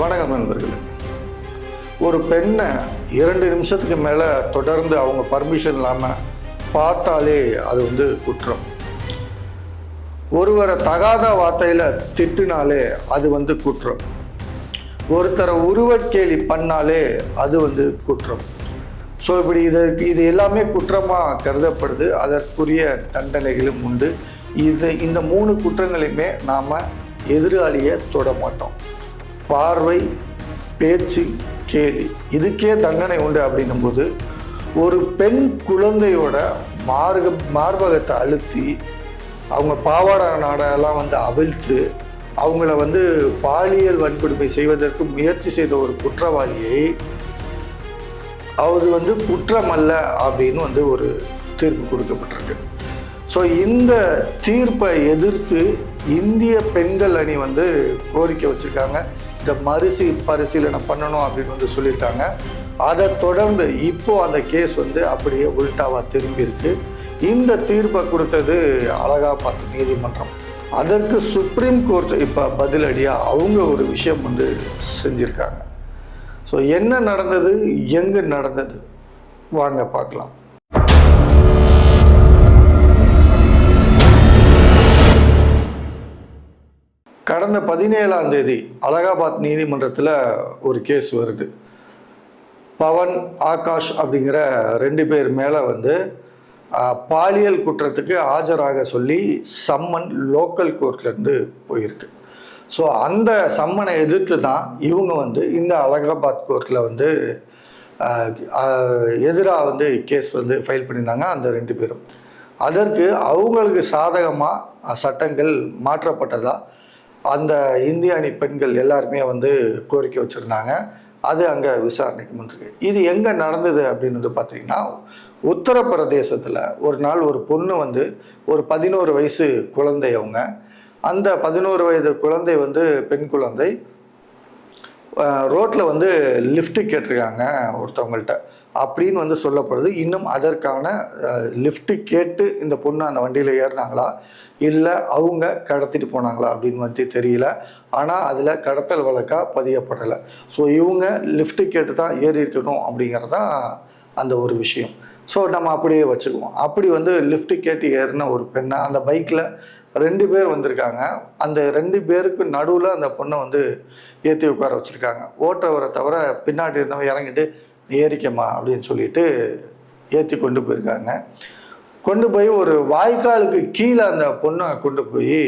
வணக்கம் நண்பர்களே. ஒரு பெண்ணை இரண்டு நிமிஷத்துக்கு மேலே தொடர்ந்து அவங்க பர்மிஷன் இல்லாமல் பார்த்தாலே அது வந்து குற்றம். ஒருவரை தகாத வார்த்தையில் திட்டினாலே அது வந்து குற்றம். ஒருத்தரை உருவக்கேலி பண்ணாலே அது வந்து குற்றம். ஸோ இப்படி இது இது எல்லாமே குற்றமாக கருதப்படுது. அதற்குரிய தண்டனைகளும் உண்டு. இது இந்த மூணு குற்றங்களையுமே நாம் எதிராளியை தொட மாட்டோம். பார்வை பேச்சு கேலி. இதுக்கே தண்டனை உண்டு அப்படின்னும்போது ஒரு பெண் குழந்தையோட மார்க மார்பகத்தை அழுத்தி அவங்க பாவாடா நாடெல்லாம் வந்து அவிழ்த்து அவங்கள வந்து பாலியல் வன்கொடுமை செய்வதற்கு முயற்சி செய்த ஒரு குற்றவாளியை அது வந்து குற்றம் அல்ல அப்படின்னு வந்து ஒரு தீர்ப்பு கொடுக்கப்பட்டிருக்கு. ஸோ இந்த தீர்ப்பை எதிர்த்து இந்திய பெண்கள் அணி வந்து கோரிக்கை வச்சுருக்காங்க. இந்த மறுசி பரிசீலனை பண்ணணும் அப்படின்னு வந்து சொல்லியிருக்காங்க. அதை தொடர்ந்து இப்போ அந்த கேஸ் வந்து அப்படியே உல்டாவாக திரும்பி இருக்கு இந்த தீர்ப்பை கொடுத்தது அலகாபாத் நீதிமன்றம். அதற்கு சுப்ரீம் கோர்ட் இப்போ பதிலடியாக அவங்க ஒரு விஷயம் வந்து செஞ்சுருக்காங்க. ஸோ என்ன நடந்தது? எங்கே நடந்தது? வாங்க பார்க்கலாம். கடந்த பதினேழாம் தேதி அலகாபாத் நீதிமன்றத்தில் ஒரு கேஸ் வருது. பவன் ஆகாஷ் அப்படிங்கிற ரெண்டு பேர் மேலே வந்து பாலியல் குற்றத்துக்கு ஆஜராக சொல்லி சம்மன் லோக்கல் கோர்ட்லேருந்து போயிருக்கு. ஸோ அந்த சம்மனை எதிர்த்து தான் இவங்க வந்து இந்த அலகாபாத் கோர்ட்டில் வந்து எதிராக வந்து கேஸ் வந்து ஃபைல் பண்ணியிருந்தாங்க அந்த ரெண்டு பேரும். அதற்கு அவங்களுக்கு சாதகமாக சட்டங்கள் மாற்றப்பட்டதாக அந்த இந்திய அணி பெண்கள் எல்லாருமே வந்து கோரிக்கை வச்சுருந்தாங்க. அது அங்கே விசாரணைக்கு வந்திருக்கு. இது எங்கே நடந்தது அப்படின்னு வந்து பார்த்தீங்கன்னா உத்தரப்பிரதேசத்தில் ஒரு நாள் ஒரு பொண்ணு வந்து ஒரு பதினோரு வயசு குழந்தை அவங்க. அந்த பதினோரு வயது குழந்தை வந்து பெண் குழந்தை ரோட்டில் வந்து லிஃப்ட்டு கேட்டிருக்காங்க ஒருத்தவங்கள்ட்ட. அப்படின்னு வந்து சொல்லப்படுது. இன்னும் அதற்கான லிஃப்ட்டு கேட்டு இந்த பொண்ணு அந்த வண்டியில் ஏறினாங்களா? இல்லை அவங்க கடத்திட்டு போனாங்களா அப்படின்னு வந்து தெரியல. ஆனால் அதில் கடத்தல் வழக்காக பதியப்படலை. ஸோ இவங்க லிஃப்ட்டு கேட்டு தான் ஏறி இருக்கணும் அப்படிங்கிறது தான் அந்த ஒரு விஷயம். ஸோ நம்ம அப்படியே வச்சுக்குவோம். அப்படி வந்து லிஃப்ட்டு கேட்டு ஏறின ஒரு பெண்ணை அந்த பைக்கில் ரெண்டு பேர் வந்திருக்காங்க. அந்த ரெண்டு பேருக்கு நடுவில் அந்த பொண்ணை வந்து ஏற்றி உட்கார வச்சுருக்காங்க. ஓட்டுறவரை தவிர பின்னாடி இருந்தவங்க இறங்கிட்டு நீ ஏறிக்கம்மா அப்படின்னு சொல்லிட்டு ஏற்றி கொண்டு போயிருக்காங்க. கொண்டு போய் ஒரு வாய்க்காலுக்கு கீழே அந்த பொண்ணை கொண்டு போய்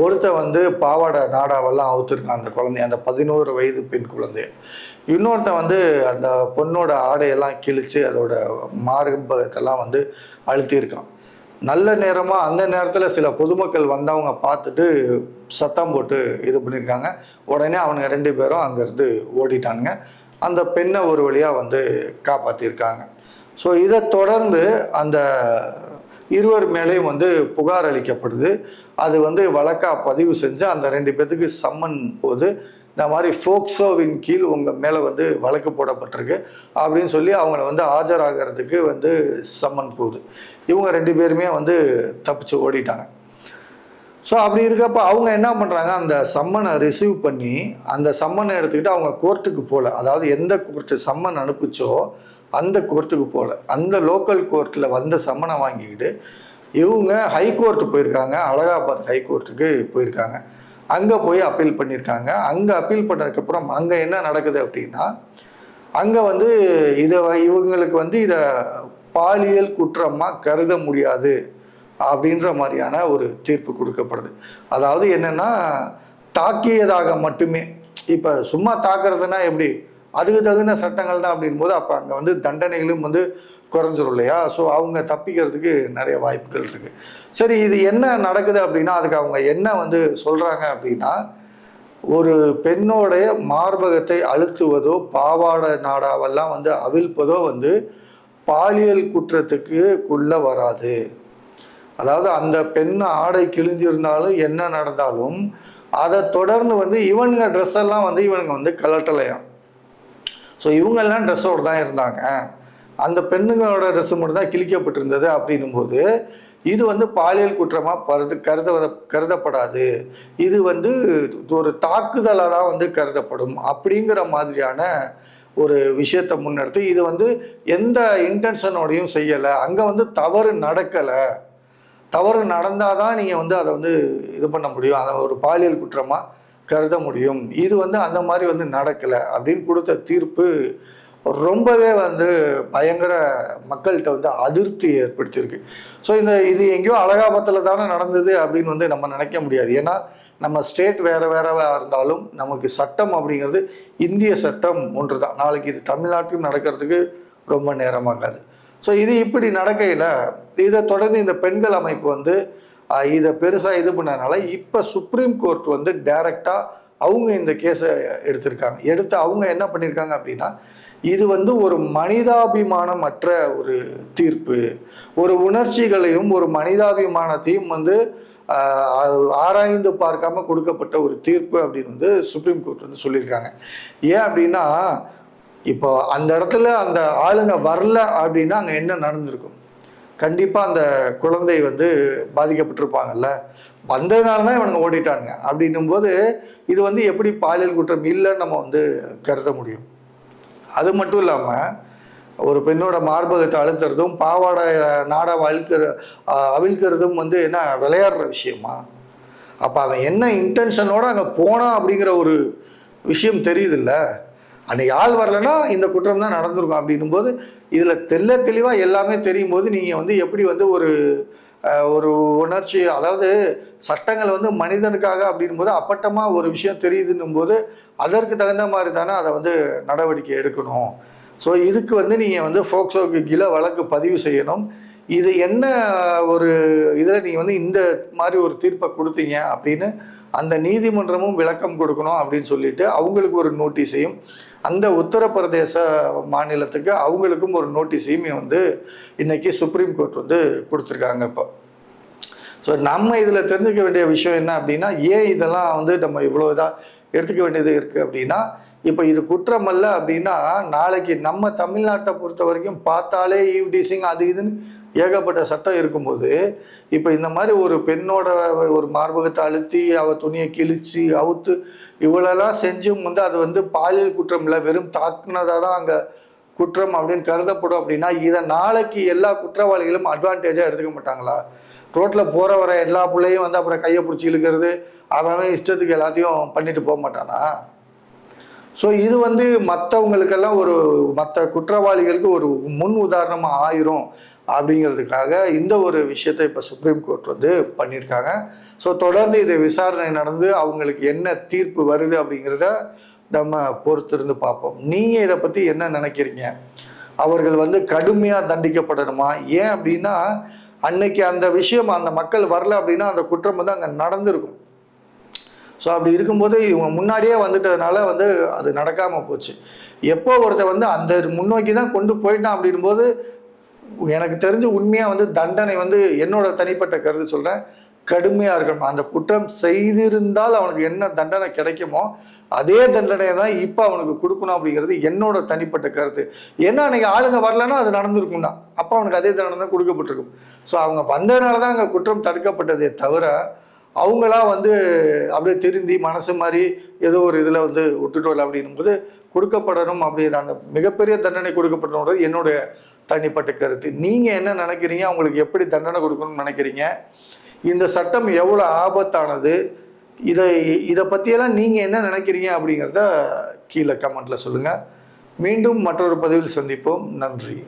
ஒருத்தன் வந்து பாவாடை நாடாவெல்லாம் அவுத்துருக்கான் அந்த குழந்தைய அந்த பதினோரு வயது பெண் குழந்தை இன்னொருத்தன் வந்து அந்த பொண்ணோட ஆடையெல்லாம் கிழிச்சு அதோட மார்பகத்தெல்லாம் வந்து அழுத்தியிருக்கான். நல்ல நேரமாக அந்த நேரத்தில் சில பொதுமக்கள் வந்தவங்க பார்த்துட்டு சத்தம் போட்டு இது பண்ணியிருக்காங்க. உடனே அவனுங்க ரெண்டு பேரும் அங்கேருந்து ஓடிட்டானுங்க. அந்த பெண்ணை ஒரு வழியாக வந்து காப்பாற்றியிருக்காங்க ஸோ இதை தொடர்ந்து அந்த இருவர் மேலேயும் வந்து புகார் அளிக்கப்படுது. அது வந்து வழக்காக பதிவு செஞ்சு அந்த ரெண்டு பேர்த்துக்கு சம்மன் போது இந்த மாதிரி ஃபோக்ஸோவின் கீழ் உங்கள் மேலே வந்து வழக்கு போடப்பட்டிருக்கு அப்படின்னு சொல்லி அவங்கள வந்து ஆஜராகிறதுக்கு வந்து சம்மன் போகுது. இவங்க ரெண்டு பேருமே வந்து தப்பிச்சு ஓடிட்டாங்க. ஸோ அப்படி இருக்கப்ப அவங்க என்ன பண்ணுறாங்க அந்த சம்மனை ரிசீவ் பண்ணி அந்த சம்மனை எடுத்துக்கிட்டு அவங்க கோர்ட்டுக்கு போகல அதாவது எந்த கோர்ட்டு சம்மன் அனுப்பிச்சோ அந்த கோர்ட்டுக்கு போகல அந்த லோக்கல் கோர்ட்டில் வந்த சம்மனை வாங்கிக்கிட்டு இவங்க ஹை போயிருக்காங்க அலகாபாத் ஹை கோர்ட்டுக்கு போயிருக்காங்க. அங்கே போய் அப்பீல் பண்ணியிருக்காங்க. அங்கே அப்பீல் பண்ணதுக்கப்புறம் அங்கே என்ன நடக்குது அப்படின்னா அங்கே வந்து இதை இவங்களுக்கு வந்து இதை பாலியல் குற்றமாக கருத முடியாது. அப்படின்ற மாதிரியான ஒரு தீர்ப்பு கொடுக்கப்படுது. அதாவது என்னென்னா தாக்கியதாக மட்டுமே இப்போ சும்மா தாக்குறதுனா எப்படி? அதுக்கு தகுந்த சட்டங்கள் தான் அப்படின் போது அப்போ அங்கே வந்து தண்டனைகளும் வந்து குறைஞ்சிரும் இல்லையா? ஸோ அவங்க தப்பிக்கிறதுக்கு நிறைய வாய்ப்புகள் இருக்குது சரி இது என்ன நடக்குது அப்படின்னா அதுக்கு அவங்க என்ன வந்து சொல்கிறாங்க அப்படின்னா ஒரு பெண்ணோடைய மார்பகத்தை அழுத்துவதோ பாவாட நாடாவெல்லாம் வந்து அவிழ்ப்பதோ வந்து பாலியல் குற்றத்துக்குள்ளே வராது. அதாவது அந்த பெண் ஆடை கிழிஞ்சிருந்தாலும் என்ன நடந்தாலும் அதை தொடர்ந்து வந்து இவனுங்க ட்ரெஸ் எல்லாம் வந்து இவனுங்க வந்து கலட்டலையாம் ஸோ இவங்கெல்லாம் ட்ரெஸ்ஸோடு தான் இருந்தாங்க. அந்த பெண்ணுங்களோட ட்ரெஸ் மட்டும் தான் கிழிக்கப்பட்டிருந்தது அப்படின்னும் போது இது வந்து பாலியல் குற்றமாக பருது கருத கருதப்படாது. இது வந்து ஒரு தாக்குதலாக தான் வந்து கருதப்படும் அப்படிங்கிற மாதிரியான ஒரு விஷயத்தை முன்னெடுத்து இது வந்து எந்த இன்டென்ஷனோடையும் செய்யலை. அங்கே வந்து தவறு நடக்கலை. தவறு நடந்தால் தான் நீங்கள் வந்து அதை வந்து இது பண்ண முடியும். அதை ஒரு பாலியல் குற்றமாக கருத முடியும். இது வந்து அந்த மாதிரி வந்து நடக்கலை அப்படின்னு கொடுத்த தீர்ப்பு ரொம்பவே வந்து பயங்கர மக்கள்கிட்ட வந்து அதிருப்தி ஏற்படுத்தியிருக்கு. ஸோ இந்த இது எங்கேயோ அழகாபத்தில் தானே நடந்தது அப்படின்னு வந்து நம்ம நினைக்க முடியாது. ஏன்னா நம்ம ஸ்டேட் வேறு வேறவா இருந்தாலும் நமக்கு சட்டம் அப்படிங்கிறது இந்திய சட்டம் ஒன்று தான் நாளைக்கு இது தமிழ்நாட்டிலும் நடக்கிறதுக்கு ரொம்ப நேரமாகாது. ஸோ இது இப்படி நடக்கையில் இதை தொடர்ந்து இந்த பெண்கள் அமைப்பு வந்து இதை பெருசாக இது பண்ணதுனால இப்போ சுப்ரீம் கோர்ட் வந்து டைரெக்டாக அவங்க இந்த கேஸை எடுத்திருக்காங்க. எடுத்து அவங்க என்ன பண்ணியிருக்காங்க அப்படின்னா இது வந்து ஒரு மனிதாபிமானமற்ற ஒரு தீர்ப்பு. ஒரு உணர்ச்சிகளையும் ஒரு மனிதாபிமானத்தையும் வந்து ஆராய்ந்து பார்க்காம கொடுக்கப்பட்ட ஒரு தீர்ப்பு அப்படின்னு வந்து சுப்ரீம் கோர்ட் வந்து சொல்லியிருக்காங்க. ஏன் அப்படின்னா இப்போ அந்த இடத்துல அந்த ஆளுங்க வரல அப்படின்னா அங்கே என்ன நடந்திருக்கும்? கண்டிப்பாக அந்த குழந்தை வந்து பாதிக்கப்பட்டிருப்பாங்கல்ல. வந்ததுனால தான் இவனுங்க ஓடிட்டானுங்க. அப்படின்னும் போது இது வந்து எப்படி பாலியல் குற்றம் இல்லைன்னு நம்ம வந்து கருத முடியும். அது மட்டும் இல்லாமல் ஒரு பெண்ணோட மார்பகத்தை அழுத்துறதும் பாவாடை நாடா அழுக்கிற அவிழ்க்கிறதும் வந்து என்ன விளையாடுற விஷயமா? அப்போ அவன் என்ன இன்டென்ஷனோட அங்கே போனான் அப்படிங்கிற ஒரு விஷயம் தெரியுதுல்ல. அன்னைக்கு ஆள் வரலன்னா இந்த குற்றம் தான் நடந்திருக்கும் அப்படின்னும் போது இதில் தெல்ல தெளிவாக எல்லாமே தெரியும் போது நீங்கள் வந்து எப்படி வந்து ஒரு ஒரு உணர்ச்சி அதாவது சட்டங்கள் வந்து மனிதனுக்காக அப்படின்னும் போது அப்பட்டமாக ஒரு விஷயம் தெரியுதுன்னும் போது அதற்கு தகுந்த மாதிரி தானே அதை வந்து நடவடிக்கை எடுக்கணும். ஸோ இதுக்கு வந்து நீங்கள் வந்து ஃபோக்சோக்கு கீழே வழக்கு பதிவு செய்யணும். இது என்ன ஒரு இதில் நீங்கள் வந்து இந்த மாதிரி ஒரு தீர்ப்பை கொடுத்தீங்க அப்படின்னு அந்த நீதிமன்றமும் விளக்கம் கொடுக்கணும் அப்படின்னு சொல்லிட்டு அவங்களுக்கு ஒரு நோட்டீஸையும் அந்த உத்தரப்பிரதேச மாநிலத்துக்கு அவங்களுக்கும் ஒரு நோட்டீஸையும் வந்து இன்னைக்கு சுப்ரீம் கோர்ட் வந்து கொடுத்துருக்காங்க இப்போ. ஸோ நம்ம இதில் தெரிஞ்சுக்க வேண்டிய விஷயம் என்ன அப்படின்னா ஏன் இதெல்லாம் வந்து நம்ம இவ்வளோ இதாக எடுத்துக்க வேண்டியது இருக்குது அப்படின்னா இப்போ இது குற்றம் அல்ல அப்படின்னா நாளைக்கு நம்ம தமிழ்நாட்டை பொறுத்த வரைக்கும் பார்த்தாலே ஈவ் டீசிங் அது இதுன்னு ஏகப்பட்ட சட்டம் இருக்கும்போது இப்போ இந்த மாதிரி ஒரு பெண்ணோட ஒரு மார்பகத்தை அழுத்தி அவ துணியை கிழிச்சு அவுத்து இவ்வளோலாம் செஞ்சும் வந்து அது வந்து பாலியல் குற்றம் இல்லை வெறும் தாக்குனதாக தான் அங்கே குற்றம் அப்படின்னு கருதப்படும் அப்படின்னா இதை நாளைக்கு எல்லா குற்றவாளிகளும் அட்வான்டேஜாக எடுத்துக்க மாட்டாங்களா? ரோட்டில் போகிற வர எல்லா பிள்ளையும் வந்து அப்புறம் கையை பிடிச்சி இழுக்கிறது அவன் அவன் இஷ்டத்துக்கு எல்லாத்தையும் பண்ணிட்டு போக மாட்டானா? ஸோ இது வந்து மற்றவங்களுக்கெல்லாம் ஒரு மற்ற குற்றவாளிகளுக்கு ஒரு முன் உதாரணமாக ஆயிரும். அப்படிங்கிறதுக்காக இந்த ஒரு விஷயத்தை இப்போ சுப்ரீம் கோர்ட் வந்து பண்ணியிருக்காங்க. ஸோ தொடர்ந்து இது விசாரணை நடந்து அவங்களுக்கு என்ன தீர்ப்பு வருது அப்படிங்கிறத நம்ம பொறுத்திருந்து பார்ப்போம். நீங்கள் இதை பற்றி என்ன நினைக்கிறீங்க? அவர்கள் வந்து கடுமையாக தண்டிக்கப்படணுமா? ஏன் அப்படின்னா அன்னைக்கு அந்த விஷயம் அந்த மக்கள் வரல அப்படின்னா அந்த குற்றம் வந்து அங்கே நடந்திருக்கும். ஸோ அப்படி இருக்கும்போது இவங்க முன்னாடியே வந்துட்டதுனால வந்து அது நடக்காமல் போச்சு. எப்போ ஒருத்தர் வந்து அந்த முன்னோக்கி தான் கொண்டு போயிட்டான் அப்படின்போது எனக்கு தெரிஞ்ச உண்மையாக வந்து தண்டனை வந்து என்னோட தனிப்பட்ட கருத்து சொல்கிறேன் கடுமையாக இருக்கணும். அந்த குற்றம் செய்திருந்தால் அவனுக்கு என்ன தண்டனை கிடைக்குமோ அதே தண்டனையை தான் இப்போ அவனுக்கு கொடுக்கணும் அப்படிங்கிறது என்னோட தனிப்பட்ட கருத்து. ஏன்னா அன்னைக்கு ஆளுங்க வரலன்னா அது நடந்திருக்கும் தான் அப்போ அவனுக்கு அதே தண்டனை தான் கொடுக்கப்பட்டிருக்கும். ஸோ அவங்க வந்ததுனால தான் அங்கே குற்றம் தடுக்கப்பட்டதே தவிர அவங்களா வந்து அப்படியே திருந்தி மனசு மாதிரி ஏதோ ஒரு இதில் வந்து விட்டுட்டு வரல அப்படின்னும் போது கொடுக்கப்படணும் அப்படிங்கிற அந்த மிகப்பெரிய தண்டனை கொடுக்கப்படணுன்றது என்னுடைய தனிப்பட்ட கருத்து. நீங்கள் என்ன நினைக்கிறீங்க? அவங்களுக்கு எப்படி தண்டனை கொடுக்கணும்னு நினைக்கிறீங்க? இந்த சட்டம் எவ்வளோ ஆபத்தானது? இதை இதை பற்றியெல்லாம் நீங்கள் என்ன நினைக்கிறீங்க அப்படிங்கிறத கீழே கமெண்ட்டில் சொல்லுங்கள் மீண்டும் மற்றொரு பதிவில் சந்திப்போம். நன்றி.